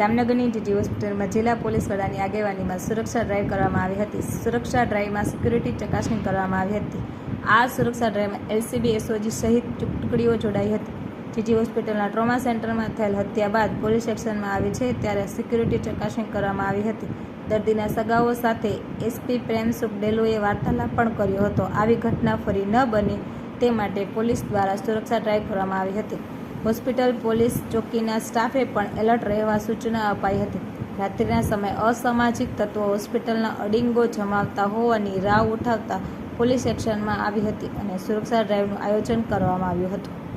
જામનગરની જીજી હોસ્પિટલમાં જિલ્લા પોલીસ વડાની આગેવાનીમાં સુરક્ષા ડ્રાઈવ કરવામાં આવી હતી. સુરક્ષા ડ્રાઈવમાં સિક્યુરિટી ચકાસણી કરવામાં આવી હતી. આ સુરક્ષા ડ્રાઈવમાં એલસીબી, એસઓજી સહિત ટુકડીઓ જોડાઈ હતી. જીજી હોસ્પિટલના ટ્રોમા સેન્ટરમાં થયેલ હત્યા બાદ પોલીસ એક્શનમાં આવી છે ત્યારે સિક્યુરિટી ચકાસણી કરવામાં આવી હતી. દર્દીના સગાઓ સાથે એસપી પ્રેમસુખ ડેલોએ વાર્તાલાપ પણ કર્યો હતો. આવી ઘટના ફરી ન બને તે માટે પોલીસ દ્વારા સુરક્ષા ડ્રાઈવ કરવામાં આવી હતી. હોસ્પિટલ પોલીસ ચોકીના સ્ટાફે પણ એલર્ટ રહેવા સૂચના અપાઈ હતી. રાત્રિના સમયે અસામાજિક તત્વો હોસ્પિટલના અડિંગો જમાવતા હોવાની રાવ ઉઠાવતા પોલીસ એક્શનમાં આવી હતી અને સુરક્ષા ડ્રાઈવનું આયોજન કરવામાં આવ્યું હતું.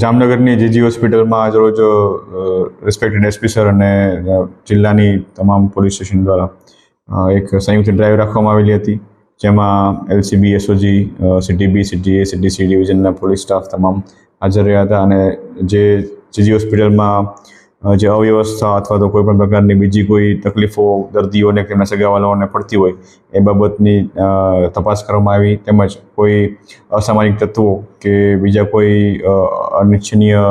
જામનગરની જીજી હોસ્પિટલમાં આજરોજ રિસ્પેક્ટેડ એસપી સર અને જિલ્લાની તમામ પોલીસ સ્ટેશન દ્વારા એક સંયુક્ત ડ્રાઈવ રાખવામાં આવેલી હતી, જેમાં LCB SOG city B city A city C ડિવિઝનના police staff તમામ હાજર રહ્યા હતા અને જે જીજી હોસ્પિટલમાં જે અવ્યવસ્થા અથવા તો કોઈ પણ પ્રકારની બીજી કોઈ તકલીફો, દર્દીઓને કે સગાવાલાઓને પડતી હોય, એ બાબતની તપાસ કરવામાં આવી. તેમજ કોઈ અસામાજિક તત્વો કે બીજા કોઈ અનિચ્છનીય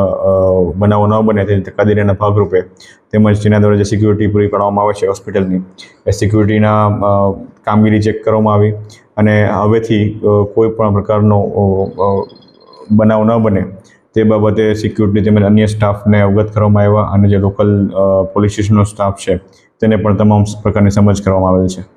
બનાવો ન બને તેની તકેદારીના ભાગરૂપે, તેમજ તેના દ્વારા જે સિક્યુરિટી પૂરી પાડવામાં આવે છે હોસ્પિટલની એ સિક્યુરિટીના કામગીરી ચેક કરવામાં આવી. અને હવેથી કોઈ પણ પ્રકારનો બનાવ ન બને તે બાબતે સિક્યુરિટી તેમજ અન્ય સ્ટાફને અવગત કરવામાં આવ્યા અને જે લોકલ પોલીસ સ્ટેશનનો સ્ટાફ છે, તેને પણ તમામ પ્રકારની સમજ કરવામાં આવેલ છે.